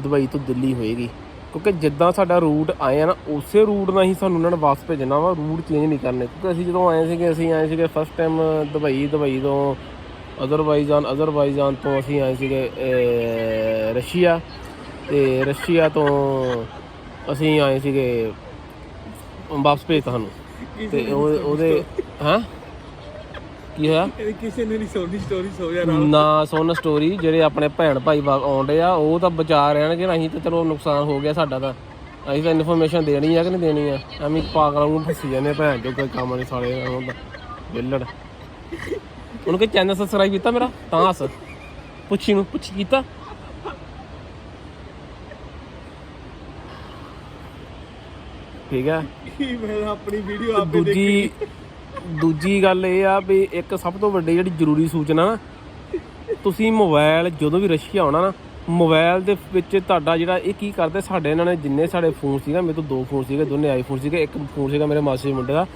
ਦੁਬਈ ਤੋਂ ਦਿੱਲੀ ਹੋਏਗੀ। ਕਿਉਂਕਿ ਜਿੱਦਾਂ ਸਾਡਾ ਰੂਟ ਆਇਆ ਨਾ ਉਸੇ ਰੂਟ ਨਾਲ ਹੀ ਸਾਨੂੰ ਉਹਨਾਂ ਨੇ ਵਾਪਸ ਭੇਜਣਾ ਵਾ ਰੂਟ ਚੇਂਜ ਨਹੀਂ ਕਰਨੇ। ਕਿਉਂਕਿ ਅਸੀਂ ਜਦੋਂ ਆਏ ਸੀਗੇ ਅਸੀਂ ਆਏ ਸੀਗੇ ਫਸਟ ਟਾਈਮ ਦੁਬਈ ਦੁਬਈ ਤੋਂ ਅਜ਼ਰਬਾਈਜਾਨ ਅਜ਼ਰਬਾਈਜਾਨ ਤੋਂ ਅਸੀਂ ਆਏ ਸੀਗੇ ਰਸ਼ੀਆ। ਤੇ ਰਸ਼ੀਆ ਤੋਂ ਅਸੀਂ ਆਏ ਸੀਗੇ ਵਾਪਸ ਭੇਜਤਾ ਸਾਨੂੰ ਤੇ ਉਹ ਉਹਦੇ ਹਾਂ? ਕੀ ਹੋਇਆ? ਕਿਸੇ ਨੇ ਨਹੀਂ ਸੋਨੀ ਸਟੋਰੀ ਸੋ ਯਾਰ ਨਾ ਸੁਣ ਸਟੋਰੀ ਜਿਹੜੇ ਆਪਣੇ ਭੈਣ ਭਾਈ ਆਉਂਦੇ ਆ ਉਹ ਤਾਂ ਬਚਾ ਰਹਿਣਗੇ ਅਸੀਂ ਤਾਂ ਚਲੋ ਨੁਕਸਾਨ ਹੋ ਗਿਆ ਸਾਡਾ ਤਾਂ। ਅਸੀਂ ਤਾਂ ਇਨਫੋਰਮੇਸ਼ਨ ਦੇਣੀ ਆ ਕਿ ਨਹੀਂ ਦੇਣੀ ਆ? ਐਵੇਂ ਪਾਗਲਾਂ ਨੂੰ ਫਸੀ ਜਾਂਦੇ ਭੈਣ ਜੋ ਕੋਈ ਕੰਮ ਨਹੀਂ ਸਾਲੇ ਹੁੰਦਾ ਵਿਹਲੜ ਉਹਨੂੰ ਕਿ ਚੈਨਲ ਸਬਸਕ੍ਰਾਈਬ ਕੀਤਾ ਮੇਰਾ? ਤਾਂ ਹੱਸ। ਪੁੱਛੀ ਨੂੰ ਪੁੱਛੀ ਕੀਤਾ। ਠੀਕ ਆ? ਮੈਂ ਆਪਣੀ ਵੀਡੀਓ ਦੂਜੀ ਦੂਜੀ ਗੱਲ ਇਹ ਆ ਵੀ ਇੱਕ ਸਭ ਤੋਂ ਵੱਡੀ ਜਿਹੜੀ ਜ਼ਰੂਰੀ ਸੂਚਨਾ ਨਾ, ਤੁਸੀਂ ਮੋਬਾਈਲ ਜਦੋਂ ਵੀ ਰਸ਼ੀਆ ਆਉਣਾ ਨਾ, ਮੋਬਾਈਲ ਦੇ ਵਿੱਚ ਤੁਹਾਡਾ ਜਿਹੜਾ ਇਹ ਕੀ ਕਰਦੇ, ਸਾਡੇ ਇਹਨਾਂ ਨੇ ਜਿੰਨੇ ਸਾਡੇ ਫੋਨ ਸੀਗਾ, ਮੇਰੇ ਤੋਂ ਦੋ ਫੋਨ ਸੀਗੇ, ਦੋਨੇ ਆਈਫੋਨ ਸੀਗੇ, ਇੱਕ ਫੋਨ ਸੀਗਾ ਮੇਰੇ ਮਾਸੀ ਦੇ ਮੁੰਡੇ ਦਾ,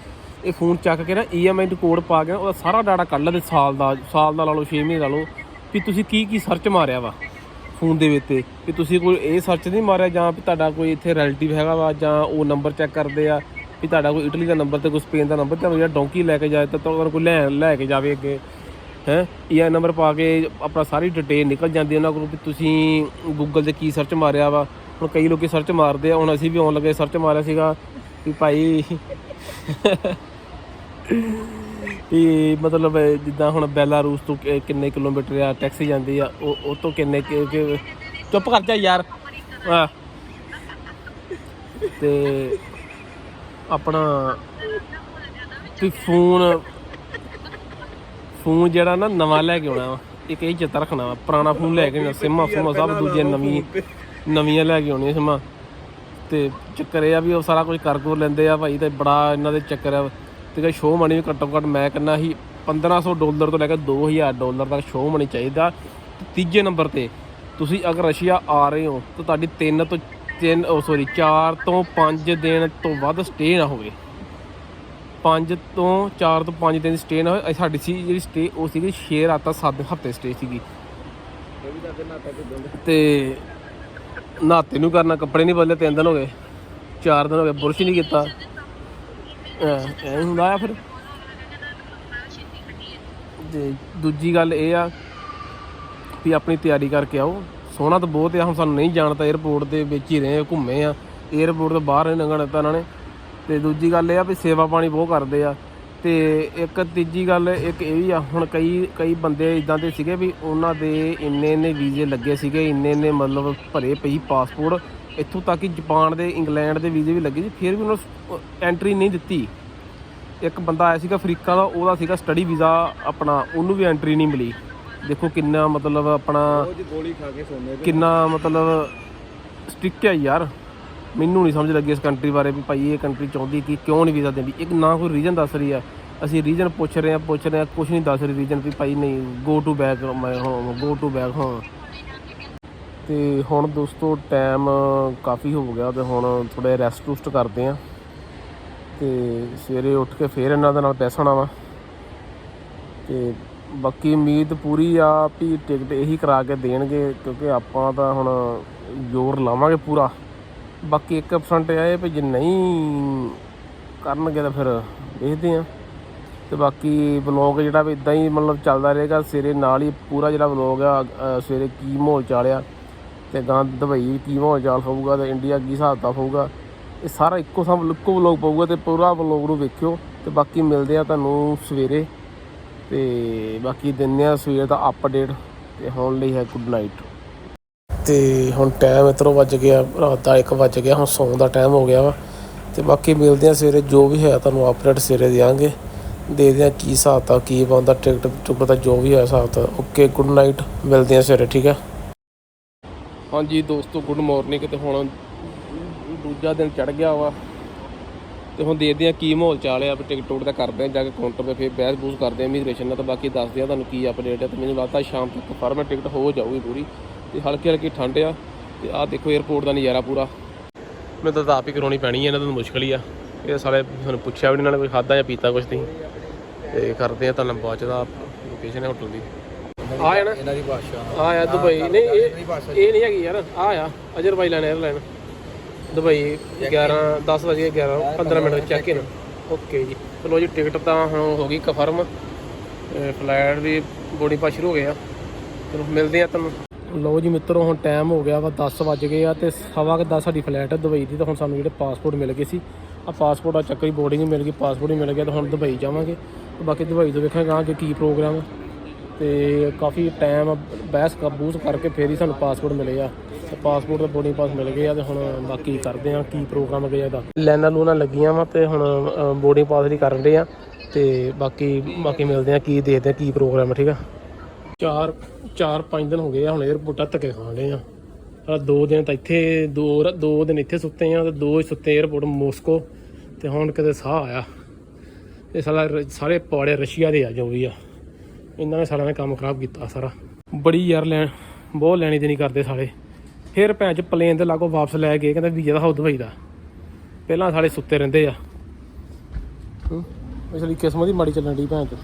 ਇਹ ਫੋਨ ਚੱਕ ਕੇ ਨਾ E EMI ਕੋਡ ਪਾ ਕੇ ਨਾ ਉਹਦਾ ਸਾਰਾ ਡਾਟਾ ਕੱਢ ਲੈਂਦੇ ਸਾਲ ਦਾ ਸਾਲ ਦਾ ਲਾ ਲਓ 6 ਮਹੀਨੇ ਲਾ ਲਓ, ਵੀ ਤੁਸੀਂ ਕੀ ਕੀ ਸਰਚ ਮਾਰਿਆ ਵਾ ਫੋਨ ਦੇ ਵਿੱਚ ਤੇ, ਵੀ ਤੁਸੀਂ ਕੋਈ ਇਹ ਸਰਚ ਨਹੀਂ ਮਾਰਿਆ ਜਾਂ ਵੀ ਤੁਹਾਡਾ ਕੋਈ ਇੱਥੇ ਰਿਲੇਟਿਵ ਹੈਗਾ ਵਾ ਜਾਂ ਉਹ ਨੰਬਰ ਚੈੱਕ ਕਰਦੇ ਆ ਵੀ ਤੁਹਾਡਾ ਕੋਈ ਇਟਲੀ ਦਾ ਨੰਬਰ ਤੇ ਕੋਈ ਸਪੇਨ ਦਾ ਨੰਬਰ ਤੁਹਾਨੂੰ ਜਿਹੜਾ ਡੋਂਕੀ ਲੈ ਕੇ ਜਾਏ ਤਾਂ ਤੁਹਾਨੂੰ ਕੋਈ ਲੈ ਲੈ ਕੇ ਜਾਵੇ ਅੱਗੇ, ਹੈ? ਇਹ ਨੰਬਰ ਪਾ ਕੇ ਆਪਣਾ ਸਾਰੀ ਡਿਟੇਲ ਨਿਕਲ ਜਾਂਦੀ ਉਹਨਾਂ ਕੋਲ ਵੀ ਤੁਸੀਂ ਗੂਗਲ ਤੇ ਕੀ ਸਰਚ ਮਾਰਿਆ ਵਾ। ਹੁਣ ਕਈ ਲੋਕੀ ਸਰਚ ਮਾਰਦੇ ਆ, ਹੁਣ ਅਸੀਂ ਵੀ ਆਉਣ ਲੱਗੇ ਸਰਚ ਮਾਰਿਆ ਸੀਗਾ ਵੀ ਭਾਈ ਵੀ ਮਤਲਬ ਜਿੱਦਾਂ ਹੁਣ ਬੈਲਾਰੂਸ ਤੋਂ ਕਿ- ਕਿੰਨੇ ਕਿਲੋਮੀਟਰ ਆ ਟੈਕਸੀ ਜਾਂਦੀ ਆ, ਉਹ ਉਹ ਤੋਂ ਕਿੰਨੇ ਕਿ- ਚੁੱਪ ਕਰ ਜਾ ਯਾਰ। ਆ ਤੇ ਆਪਣਾ ਵੀ ਫੋਨ ਫੋਨ ਜਿਹੜਾ ਨਾ ਨਵਾਂ ਲੈ ਕੇ ਆਉਣਾ ਵਾ। ਇੱਕ ਇਹ ਚਿੱਤ ਰੱਖਣਾ ਵਾ ਪੁਰਾਣਾ ਫੋਨ ਲੈ ਕੇ ਨਹੀਂ ਸਿਮਾਂ ਸੁਮਾਂ ਸਭ ਦੂਜੀਆਂ ਨਵੀਂ ਨਵੀਆਂ ਲੈ ਕੇ ਆਉਣੀਆਂ ਸਿਮਾਂ। ਤੇ ਚੱਕਰ ਇਹ ਆ ਵੀ ਉਹ ਸਾਰਾ ਕੁਝ ਕਰ ਕੁਰ ਲੈਂਦੇ ਆ ਭਾਈ ਤੇ ਬੜਾ ਇਹਨਾਂ ਦੇ ਚੱਕਰ ਆ। ਤੇ ਕਿ ਸ਼ੋਅ ਮਨੀ ਵੀ ਘੱਟੋ ਘੱਟ ਮੈਂ ਕਹਿੰਦਾ ਸੀ 1500 ਡਾਲਰ ਤੋਂ ਲੈ ਕੇ 2000 ਡਾਲਰ ਤੱਕ ਸ਼ੋਅ ਮਨੀ ਚਾਹੀਦਾ। ਤੀਜੇ ਨੰਬਰ ਤੇ ਤੁਸੀਂ ਅਗਰ ਰਸ਼ੀਆ ਆ ਰਹੇ ਹੋ ਤਾਂ ਤੁਹਾਡੀ 3 ਤੋਂ ਤਿੰਨ, ਉਹ ਸੌਰੀ 4 ਤੋਂ 5 ਦਿਨ ਤੋਂ ਵੱਧ ਸਟੇ ਨਾ ਹੋਵੇ। 5 ਤੋਂ 4 ਤੋਂ 5 ਦਿਨ ਸਟੇ ਨਾ ਹੋਵੇ। ਸਾਡੀ ਸੀ ਜਿਹੜੀ ਸਟੇ ਉਹ ਸੀਗੀ 6 ਰਾਤਾਂ 7 ਹਫ਼ਤੇ ਸਟੇ ਸੀਗੀ। ਤੇ ਨਹਾਤੇ ਨੂੰ ਕਰਨਾ, ਕੱਪੜੇ ਨਹੀਂ ਬਦਲੇ, ਤਿੰਨ ਦਿਨ ਹੋ ਗਏ। ਚਾਰ ਦਿਨ ਹੋ ਗਏ, ਬੁਰਸ਼ ਨਹੀਂ ਕੀਤਾ। ਐ ਐ ਹੁੰਦਾ ਆ ਫਿਰ। ਤੇ ਦੂਜੀ ਗੱਲ ਇਹ ਆ ਵੀ ਆਪਣੀ ਤਿਆਰੀ ਕਰਕੇ ਆਓ। ਸੋਹਣਾ ਤਾਂ ਬਹੁਤ ਆ, ਹੁਣ ਸਾਨੂੰ ਨਹੀਂ ਜਾਣਦਾ 에어ਪੋਰਟ ਦੇ ਵਿੱਚ ਹੀ ਰਹੇ ਘੁੰਮੇ ਆ। 에어ਪੋਰਟ ਤੋਂ ਬਾਹਰ ਨਹੀਂ ਲੰਘਣ ਦਿੱਤਾ ਇਹਨਾਂ ਨੇ। ਤੇ ਦੂਜੀ ਗੱਲ ਇਹ ਆ ਵੀ ਸੇਵਾ ਪਾਣੀ ਬਹੁਤ ਕਰਦੇ ਆ। ਤੇ ਇੱਕ ਤੀਜੀ ਗੱਲ ਇੱਕ ਇਹ ਵੀ ਆ, ਹੁਣ ਕਈ ਕਈ ਬੰਦੇ ਇਦਾਂ ਦੇ ਸੀਗੇ ਵੀ ਉਹਨਾਂ ਦੇ ਇੰਨੇ ਇੰਨੇ ਵੀਜ਼ੇ ਲੱਗੇ ਸੀਗੇ, ਇੰਨੇ ਇੰਨੇ ਮਤਲਬ ਭਰੇ ਪਈ ਪਾਸਪੋਰਟ ਇੱਥੋਂ ਤੱਕ ਕਿ ਜਾਪਾਨ ਦੇ, ਇੰਗਲੈਂਡ ਦੇ ਵੀਜ਼ੇ ਵੀ ਲੱਗੇ ਸੀ, ਫਿਰ ਵੀ ਉਹਨਾਂ ਨੂੰ ਐਂਟਰੀ ਨਹੀਂ ਦਿੱਤੀ। ਇੱਕ ਬੰਦਾ ਆਇਆ ਸੀਗਾ ਅਫਰੀਕਾ ਦਾ, ਉਹਦਾ ਸੀਗਾ ਸਟੱਡੀ ਵੀਜ਼ਾ ਆਪਣਾ, ਉਹਨੂੰ ਵੀ ਐਂਟਰੀ ਨਹੀਂ ਮਿਲੀ। ਦੇਖੋ ਕਿੰਨਾ ਮਤਲਬ ਆਪਣਾ ਗੋਲੀ ਖਾ ਕੇ ਸੋਨੇ ਕਿੰਨਾ ਮਤਲਬ ਸਟ੍ਰਿਕਟ ਹੈ ਯਾਰ। ਮੈਨੂੰ ਨਹੀਂ ਸਮਝ ਲੱਗੀ ਇਸ ਕੰਟਰੀ ਬਾਰੇ ਵੀ ਭਾਈ ਇਹ ਕੰਟਰੀ ਚਾਹੁੰਦੀ ਕਿ ਕਿਉਂ ਨਹੀਂ ਵੀਜ਼ਾ ਦਿੰਦੀ। ਇੱਕ ਨਾ ਕੋਈ ਰੀਜ਼ਨ ਦੱਸ ਰਹੀ ਆ। ਅਸੀਂ ਰੀਜ਼ਨ ਪੁੱਛ ਰਹੇ ਆ ਪੁੱਛ ਰਹੇ ਆ ਕੁਝ ਨਹੀਂ ਦੱਸ ਰਹੀ ਰੀਜ਼ਨ ਵੀ ਭਾਈ ਨਹੀਂ ਗੋ ਟੂ ਬੈਕ ਮੈਂ home go to back home ਤੇ ਹੁਣ ਦੋਸਤੋ ਟਾਈਮ ਕਾਫੀ ਹੋ ਗਿਆ ਤੇ ਹੁਣ ਥੋੜੇ ਰੈਸਟ ਰੁਸਟ ਕਰਦੇ ਆ। ਤੇ ਸਵੇਰੇ ਉੱਠ ਕੇ ਫੇਰ ਇਹਨਾਂ ਦੇ ਨਾਲ ਬੈਸਣਾ ਵਾ। ਤੇ ਬਾਕੀ ਉਮੀਦ ਪੂਰੀ ਆ ਵੀ ਟਿਕਟ ਇਹੀ ਕਰਾ ਕੇ ਦੇਣਗੇ ਕਿਉਂਕਿ ਆਪਾਂ ਤਾਂ ਹੁਣ ਜ਼ੋਰ ਲਾਵਾਂਗੇ ਪੂਰਾ। ਬਾਕੀ 1% ਆਏ ਵੀ ਜੇ ਨਹੀਂ ਕਰਨਗੇ ਤਾਂ ਫਿਰ ਦੇਖਦੇ ਆ ਤੇ ਬਾਕੀ ਵਲੌਗ ਜਿਹੜਾ ਵੀ ਇਦਾਂ ਹੀ ਮਤਲਬ ਚੱਲਦਾ ਰਹੇਗਾ ਸਵੇਰੇ ਨਾਲ ਹੀ ਪੂਰਾ ਜਿਹੜਾ ਵਲੌਗ ਆ ਅ, ਸਵੇਰੇ ਕੀ ਮਾਹੌਲ ਚਾਲਿਆ ਤੇ ਗਾਂ ਦੁਬਈ ਕੀ ਮਾਹੌਲ ਚਾਲ ਹੋਊਗਾ ਤੇ ਇੰਡੀਆ ਕੀ ਹਿਸਾਬ ਦਾ ਹੋਊਗਾ ਇਹ ਸਾਰਾ ਇੱਕੋ ਸਮ ਇੱਕੋ ਵਲੌਗ ਪਊਗਾ ਤੇ ਪੂਰਾ ਵਲੌਗ ਨੂੰ ਵੇਖਿਓ। ਤੇ ਬਾਕੀ ਮਿਲਦੇ ਆ ਤੁਹਾਨੂੰ ਸਵੇਰੇ। ਤੇ ਬਾਕੀ ਦਿੰਦੇ ਆ ਸਵੇਰ ਦਾ ਅਪਡੇਟ ਤੇ ਹੁਣ ਲਈ ਹੈ ਗੁੱਡ ਨਾਈਟ ਤੇ ਹੁਣ ਟਾਈਮ ਇਤਰੋਂ ਵੱਜ ਗਿਆ, ਰਾਤ ਦਾ 1 ਵੱਜ ਗਿਆ, ਹੁਣ ਸੌਣ ਦਾ ਟਾਈਮ ਹੋ ਗਿਆ ਵਾ। ਤੇ ਬਾਕੀ ਮਿਲਦੇ ਆ ਸਵੇਰੇ, ਜੋ ਵੀ ਹੈ ਤੁਹਾਨੂੰ ਅਪਡੇਟ ਸਵੇਰੇ ਦੇਵਾਂਗੇ ਦੇਖਦੇ ਆ ਕੀ ਹਿਸਾਬ ਤਾਂ ਕੀ ਬੰਦਾ ਟਿਕਟ ਟੁਕਟ ਦਾ ਜੋ ਵੀ ਹੈ ਹਿਸਾਬ ਤਾਂ। ਓਕੇ ਗੁੱਡ ਨਾਈਟ ਮਿਲਦੇ ਆ ਸਵੇਰੇ, ਠੀਕ ਹੈ ਹਾਂਜੀ ਦੋਸਤੋ ਗੁੱਡ ਮਾਰਨਿੰਗ ਤੇ ਹੁਣ ਦੂਜਾ ਦਿਨ ਚੜ ਗਿਆ ਵਾ। ਤੇ ਹੁਣ ਦੇਖਦੇ ਆ ਕੀ ਮਾਹੌਲ ਚਾਲ ਆ ਟਿਕਟ ਟੋਟ ਦਾ ਕਰਦੇ ਆ ਜਾ ਕੇ ਕਾਊਂਟਰ ਤੇ ਫਿਰ ਬਹਿਸ ਬੂਸ ਕਰਦੇ ਆ ਇਮੀਗ੍ਰੇਸ਼ਨ ਨਾਲ ਤਾਂ ਬਾਕੀ ਦੱਸਦੇ ਆ ਤੁਹਾਨੂੰ ਕੀ ਅਪਡੇਟ ਹੈ ਤੇ ਮੈਨੂੰ ਲੱਗਦਾ ਸ਼ਾਮ ਤੱਕ ਫਰਮ ਟਿਕਟ ਹੋ ਜਾਊਗੀ ਪੂਰੀ ਤੇ ਹਲਕੀ ਹਲਕੀ ਠੰਡ ਆ ਤੇ ਆਹ ਦੇਖੋ 에어ਪੋਰਟ ਦਾ ਨਜ਼ਾਰਾ ਪੂਰਾ। ਮੈਨੂੰ ਤਾਂ ਆਪ ਹੀ ਕਰਾਉਣੀ ਪੈਣੀ ਹੈ ਇਹਨਾਂ ਤੋਂ ਮੁਸ਼ਕਲ ਹੀ ਆ। ਇਹ ਸਾਰੇ ਤੁਹਾਨੂੰ ਪੁੱਛਿਆ ਵੀ ਇਹਨਾਂ ਨੇ ਕੋਈ ਖਾਦਾ ਜਾਂ ਪੀਤਾ ਕੁਛ ਨਹੀਂ। ਤੇ ਕਰਦੇ ਆ ਤੁਹਾਨੂੰ ਪਹੁੰਚਦਾ ਲੋਕੇਸ਼ਨ ਹੈ ਹੋਟਲ ਦੀ। ਆ ਨਾ ਇਹਨਾਂ ਦੀ ਭਾਸ਼ਾ ਆ ਦੁਬਈ। ਨਹੀਂ ਇਹ ਨਹੀਂ ਹੈਗੀ ਯਾਰ ਆ ਆ ਅਜਰਬਾਈਜਾਨ 에ਅਰਲਾਈਨ ਦੁਬਈ 11 10 ਵਜੇ 11 15 ਮਿੰਟ ਚੈੱਕ ਇਨ ਓਕੇ ਜੀ। ਚਲੋ ਜੀ ਟਿਕਟ ਤਾਂ ਹੁਣ ਹੋ ਗਈ ਕਨਫਰਮ ਫਲਾਈਟ ਵੀ ਬੋਰਡਿੰਗ ਪਾਸ ਸ਼ੁਰੂ ਹੋ ਗਿਆ ਚਲੋ, ਮਿਲਦੇ ਆ ਤੁਹਾਨੂੰ। ਲਓ ਜੀ, ਮਿੱਤਰੋ, ਹੁਣ ਟਾਈਮ ਹੋ ਗਿਆ ਵਾ 10 ਵੱਜ ਗਏ ਆ ਤੇ ਸਵਾ ਕੇ 10 ਸਾਡੀ ਫਲਾਈਟ ਹੈ ਦੁਬਈ ਦੀ, ਤਾਂ ਹੁਣ ਸਾਨੂੰ ਜਿਹੜੇ ਪਾਸਪੋਰਟ ਮਿਲ ਗਏ ਸੀ। ਆ ਪਾਸਪੋਰਟ ਆ ਚੱਕਰੀ ਬੋਰਡਿੰਗ ਮਿਲ ਗਈ ਪਾਸਪੋਰਟ ਹੀ ਮਿਲ ਗਿਆ ਤਾਂ ਹੁਣ ਦੁਬਈ ਜਾਵਾਂਗੇ। ਬਾਕੀ ਦੁਬਈ ਤੋਂ ਵੇਖਾਂਗੇ ਅੱਗੇ ਕੀ ਪ੍ਰੋਗਰਾਮ ਆ। ਤੇ ਕਾਫੀ ਟਾਈਮ ਬਹਿਸ ਕਬੂਸ ਕਰਕੇ ਫੇਰ ਹੀ ਸਾਨੂੰ ਪਾਸਪੋਰਟ ਮਿਲੇ ਆ। ਪਾਸਪੋਰਟ ਤੇ ਬੋਰਡਿੰਗ ਪਾਸ ਮਿਲ ਗਏ ਆ ਤੇ ਹੁਣ ਬਾਕੀ ਕਰਦੇ ਆ ਕੀ ਪ੍ਰੋਗਰਾਮ ਅੱਗੇ ਇਹਦਾ ਲਾਈਨਾਂ ਲੂਨਾਂ ਲੱਗੀਆਂ ਵਾ ਤੇ ਹੁਣ ਬੋਰਡਿੰਗ ਪਾਸ ਦੀ ਕਰਨ ਰਹੇ ਆ ਤੇ ਬਾਕੀ ਬਾਕੀ ਮਿਲਦੇ ਆ ਕੀ ਦੇਖਦੇ ਆ ਕੀ ਪ੍ਰੋਗਰਾਮ ਠੀਕ ਆ? ਚਾਰ ਚਾਰ ਪੰਜ ਦਿਨ ਹੋ ਗਏ ਆ ਹੁਣ 에어ਪੋਰਟਾ ਧੱਕੇ ਖਾਣ ਰਹੇ ਆ। ਆ ਦੋ ਦਿਨ ਤਾਂ ਇੱਥੇ, ਦੋ ਦੋ ਦਿਨ ਇੱਥੇ ਸੁੱਤੇ ਆ ਤੇ ਦੋ ਸੁੱਤੇ 에어ਪੋਰਟ ਮੋਸਕੋ ਤੇ ਹੁਣ ਕਿਤੇ ਸਾਹ ਆਇਆ। ਇਹ ਸਾਲਾ ਸਾਰੇ ਪੌੜੇ ਰਸ਼ੀਆ ਦੇ ਆ ਜੋ ਵੀ ਆ। ਇਹਨਾਂ ਨੇ ਸਾਰਿਆਂ ਨੇ ਕੰਮ ਖਰਾਬ ਕੀਤਾ ਸਾਰਾ। ਬੜੀ ਯਾਰ ਲੈਣ, ਬਹੁਤ ਲੈਣੀ ਦੇਣੀ ਕਰਦੇ ਸਾਲੇ। ਫਿਰ ਭੈਣ ਚ ਪਲੇਨ ਦੇ ਲਾਗੋ ਵਾਪਸ ਲੈ ਗਏ, ਕਹਿੰਦੇ ਵੀਜ਼ਾ ਦਾ ਹੌਦ ਦੁਬਈ ਦਾ। ਪਹਿਲਾਂ ਸਾਲੇ ਸੁੱਤੇ ਰਹਿੰਦੇ ਆ। ਇਸ ਲਈ ਕਿਸਮਤ ਹੀ ਮਾੜੀ ਚੱਲਣ ਦੀ ਭੈਣ ਚ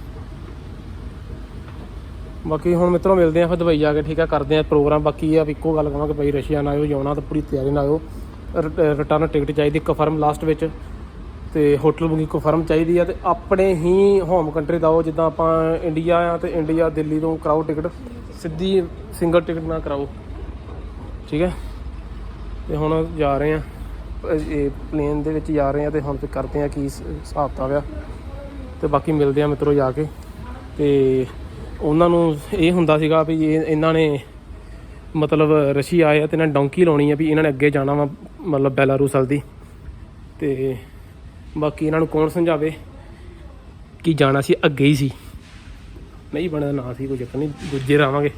ਬਾਕੀ ਹੁਣ ਮਿੱਤਰੋ ਮਿਲਦੇ ਆ ਫਿਰ ਦੁਬਈ ਜਾ ਕੇ, ਠੀਕ ਆ, ਕਰਦੇ ਆ ਪ੍ਰੋਗਰਾਮ। ਬਾਕੀ ਆ ਇੱਕੋ ਗੱਲ ਕਹਾਂਗੇ ਭਾਈ ਰਸ਼ੀਆ ਨਾ ਆਇਓ ਜਾਣਾ ਤਾਂ ਪੂਰੀ ਤਿਆਰੀ ਨਾਲ ਆਇਓ। ਰਿਟਰਨ ਟਿਕਟ ਚਾਹੀਦੀ ਕਨਫਰਮ ਲਾਸਟ ਵਿੱਚ। ਤੇ ਹੋਟਲ ਬੁਕਿੰਗ ਕਨਫਰਮ ਚਾਹੀਦੀ ਆ ਤੇ ਆਪਣੇ ਹੀ ਹੋਮ ਕੰਟਰੀ ਦਾ ਉਹ, ਜਿੱਦਾਂ ਆਪਾਂ ਇੰਡੀਆ ਆ ਤੇ ਇੰਡੀਆ ਦਿੱਲੀ ਤੋਂ ਕਰਾਓ ਟਿਕਟ ਸਿੱਧੀ ਸਿੰਗਲ ਟਿਕਟ ਨਾ ਕਰਾਓ। ਠੀਕ ਹੈ? ਤੇ ਹੁਣ ਜਾ ਰਹੇ ਆ ਇਹ ਪਲੇਨ ਦੇ ਵਿੱਚ ਜਾ ਰਹੇ ਆ ਤੇ ਹੁਣ ਫਿਰ ਕਰਦੇ ਆ ਕੀ ਹਿਸਾਬ ਕਿਤਾਬ ਆ। ਤੇ ਬਾਕੀ ਮਿਲਦੇ ਆ ਮਿੱਤਰੋ ਜਾ ਕੇ। ਤੇ ਉਹਨਾਂ ਨੂੰ ਇਹ ਹੁੰਦਾ ਸੀਗਾ ਵੀ ਇਹ, ਇਹਨਾਂ ਨੇ ਮਤਲਬ ਰਸ਼ੀਆ ਆਏ ਆ ਤੇ ਇਹਨਾਂ ਨੇ ਡੌਂਕੀ ਲਾਉਣੀ ਆ ਵੀ ਇਹਨਾਂ ਨੇ ਅੱਗੇ ਜਾਣਾ ਵਾ, ਮਤਲਬ ਬੈਲਾਰੂਸ ਵੱਲ ਤੇ ਬਾਕੀ ਇਹਨਾਂ ਨੂੰ ਕੌਣ ਸਮਝਾਵੇ ਕਿ ਜਾਣਾ ਸੀ, ਅੱਗੇ ਹੀ ਸੀ। ਨਹੀਂ ਬਣਦਾ ਨਾ ਸੀ ਕੋਈ ਚੱਕਰ, ਨਹੀਂ, ਦੂਜੇ ਰਾਵਾਂਗੇ।